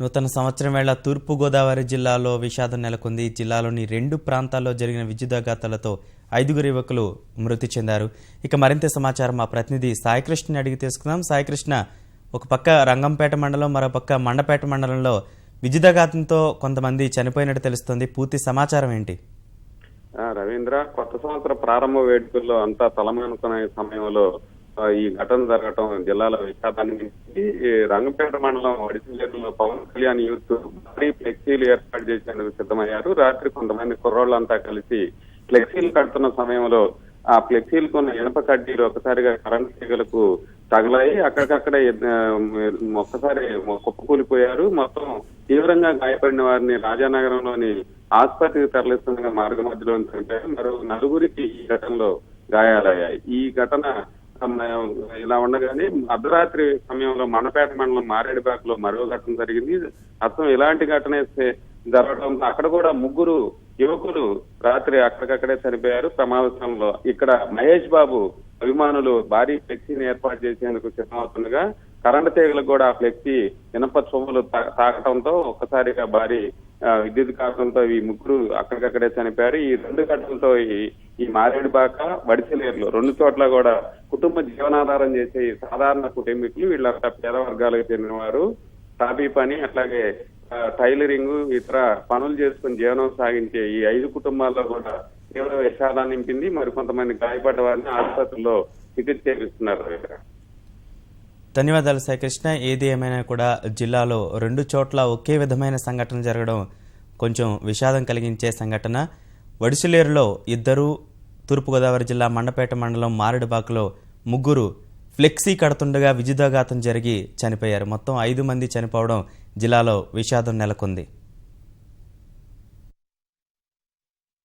నూతన సంవత్సరం వేళ తూర్పుగోదావరి జిల్లాలో విషాదం నెలకొంది. జిల్లాలోని రెండు ప్రాంతాల్లో జరిగిన విద్యుదాఘాతాలతో ఐదుగురు యువకులు మృతి చెందారు. ఇక మరింత సమాచారం మా ప్రతినిధి సాయికృష్ణని అడిగి తెలుసుకుందాం. సాయికృష్ణ ఒక పక్క రంగంపేట మండలం మరో పక్క మండపేట మండలంలో విద్యుదాఘాతంతో కొంతమంది చనిపోయినట్టు తెలుస్తుంది. పూర్తి సమాచారం ఏంటి? రవీంద్ర కొత్త సంవత్సర ప్రారంభ వేడుకల్లో అంతా తలమానుకునే సమయంలో ఈ ఘటన జరగటం జిల్లాలో విషాదాన్ని మించింది రంగపేట మండలం వడిసిలేరులో పవన్ కళ్యాణ్ యూత్ భారీ ఫ్లెక్సీలు ఏర్పాటు చేసేందుకు సిద్ధమయ్యారు. రాత్రి కొంతమంది కుర్రోళ్ళంతా కలిసి ఫ్లెక్సీలు కడుతున్న సమయంలో ఆ ఫ్లెక్సీలకు ఉన్న ఇనప కడ్డీలు ఒకసారిగా కరెంట్ తీగలకు తగలాయి అక్కడికక్కడ ఒక్కసారి కుప్పకూలిపోయారు. మొత్తం తీవ్రంగా గాయపడిన వారిని రాజానగరంలోని ఆసుపత్రికి తరలిస్తుండగా మార్గ మధ్యలో మరో నలుగురికి ఈ ఘటనలో గాయాలయ్యాయి. ఈ ఘటన ఇలా ఉండగానే అర్ధరాత్రి సమయంలో మనపేట మండలం మారేడుబాక్లో మరో ఘటన జరిగింది. అసలు ఇలాంటి ఘటన సే- జరగడంతో అక్కడ కూడా ముగ్గురు యువకులు రాత్రి అక్కడికక్కడే చనిపోయారు. సమావేశంలో ఇక్కడ మహేష్ బాబు అభిమానులు భారీ ఫ్లెక్సీని ఏర్పాటు చేసేందుకు సిద్ధమవుతుండగా కరెంటు తీగలకు కూడా ఆ ఫ్లెక్సీ ఇనప చువ్వలు తా- తాకటంతో ఒక్కసారిగా భారీ విద్యుత్ కారణంతో ఈ ముగ్గురు అక్కడికక్కడే చనిపోయారు. ఈ రెండు ఘటనలతో ఈ ఈ మారేడుబాక వడిసెలేరులో రెండు చోట్ల కూడా కుటుంబ జీవనాధారం చేసే సాధారణ కుటుంబీకులు వీళ్ళంతా పేద వర్గాలకు చెందిన వారు పని అట్లాగే టైలరింగ్ ఇతర పనులు చేసుకుని జీవనం సాగించే ఈ ఐదు కుటుంబాల్లో కూడా తీవ్ర విషాదాన్ని నింపింది. మరి కొంతమంది గాయపడ్డ వారిని ఆసుపత్రిలో చికిత్స చేపిస్తున్నారు. ధన్యవాదాలు సాయికృష్ణ ఏది ఏమైనా కూడా జిల్లాలో రెండు చోట్ల ఒకే విధమైన సంఘటన జరగడం కొంచెం విషాదం కలిగించే సంఘటన. వడిసిలేరులో ఇద్దరు తూర్పుగోదావరి జిల్లా మండపేట మండలం మారేడుబాకులో ముగ్గురు ఫ్లెక్సీ కడుతుండగా విద్యుదాఘాతం జరిగి చనిపోయారు. మొత్తం ఐదు మంది చనిపోవడం జిల్లాలో విషాదం నెలకొంది.